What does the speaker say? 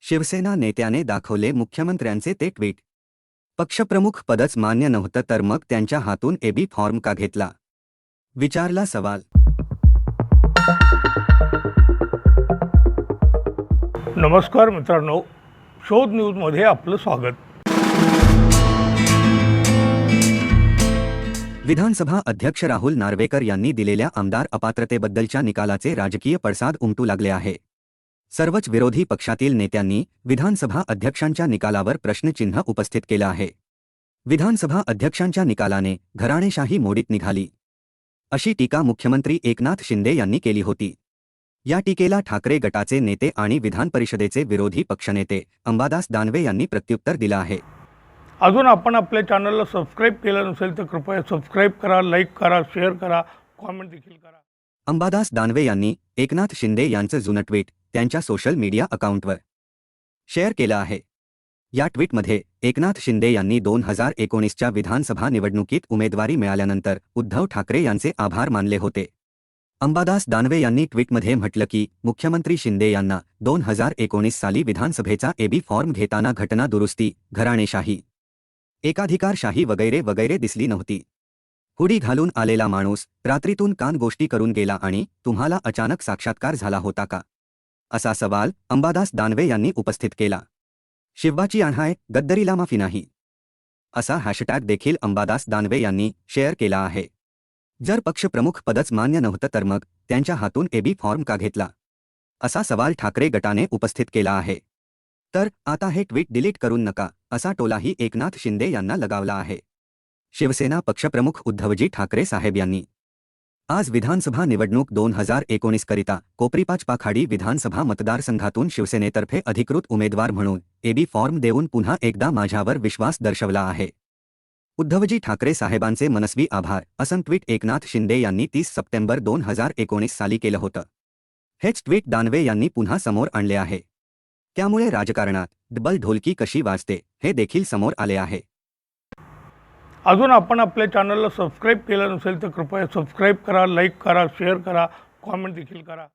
शिवसेना नेत्याने दाखवले मुख्यमंत्र्यांचे ते ट्विट. पक्षप्रमुख पदच मान्य नव्हतं तर मग त्यांच्या हातून एबी फॉर्म का घेतला? विचारला सवाल. नमस्कार मित्रांनो. शोध न्यूजमध्ये आपलं स्वागत. विधानसभा अध्यक्ष राहुल नार्वेकर यांनी दिलेल्या आमदार अपात्रतेबद्दलच्या निकालाचे राजकीय पडसाद उमटू लागले आहे. सर्वच विरोधी पक्षातील नेत्यांनी विधानसभा अध्यक्षांच्या निकालावर प्रश्नचिन्ह उपस्थित केलं आहे. विधानसभा अध्यक्षांच्या निकालाने घराणेशाही मोडीत निघाली. अशी टीका मुख्यमंत्री एकनाथ शिंदे यांनी केली होती. या टीकेला ठाकरे गटाचे नेते आणि विधान परिषदेचे विरोधी पक्षनेते अंबादास दानवे यांनी प्रत्युत्तर दिलं आहे. अजून आपण आपल्या चॅनलला सबस्क्राईब केलं नसेल तर कृपया सबस्क्राईब करा लाईक करा शेअर करा कॉमेंट देखील करा. अंबादास दानवे यांनी एकनाथ शिंदे यांचं जुनं ट्विट त्यांच्या सोशल मीडिया अकाउंटवर शेअर केलं आहे. या ट्विटमध्ये एकनाथ शिंदे यांनी दोन हजार एकोणीसच्या विधानसभा निवडणुकीत उमेदवारी मिळाल्यानंतर उद्धव ठाकरे यांचे आभार मानले होते. अंबादास दानवे यांनी ट्विटमध्ये म्हटलं की मुख्यमंत्री शिंदे यांना दोन हजार एकोणीस साली विधानसभेचा एबी फॉर्म घेताना घटना दुरुस्ती घराणेशाही एकाधिकारशाही वगैरे वगैरे दिसली नव्हती. हुडी घालून आलेला माणूस रात्रीतून कान गोष्टी करून गेला आणि तुम्हाला अचानक साक्षात्कार झाला होता का? असा सवाल अंबादास दानवे यांनी उपस्थित केला. शिवबाची आणहाय गद्दरीला माफी नाही. असा हॅशटॅग देखील अंबादास दानवे यांनी शेअर केला आहे. जर पक्षप्रमुख पदच मान्य नव्हतं तर मग त्यांच्या हातून एबी फॉर्म का घेतला? असा सवाल ठाकरे गटाने उपस्थित केला आहे. तर आता हे ट्विट डिलीट करून नका, असा टोलाही एकनाथ शिंदे यांना लगावला आहे. शिवसेना पक्षप्रमुख उद्धवजी ठाकरे साहेब यांनी. आज विधानसभा निवडणूक दोन हज़ार एकोणीस करिता कोपरीपाच पाखाडी विधानसभा मतदारसंघातून शिवसेनेतर्फे अधिकृत उमेदवार म्हणून एबी फॉर्म देऊन पुन्हा एकदा माझ्यावर विश्वास दर्शवला आहे. उद्धवजी ठाकरे साहेबांचे मनस्वी आभार, असं ट्विट एकनाथ शिंदे यांनी तीस सप्टेंबर दोन हज़ार एकोणीस साली केलं होतं. हेच ट्विट दानवे यांनी पुन्हा समोर आणले आहे. त्यामुळे राजकारणात डबल ढोलकी कशी वाजते हे देखील समोर आले आहे. अजून आपण आपल्या चॅनलला सबस्क्राईब केलं नसेल तर कृपया सबस्क्राईब करा लाईक करा शेअर करा कॉमेंट देखील करा.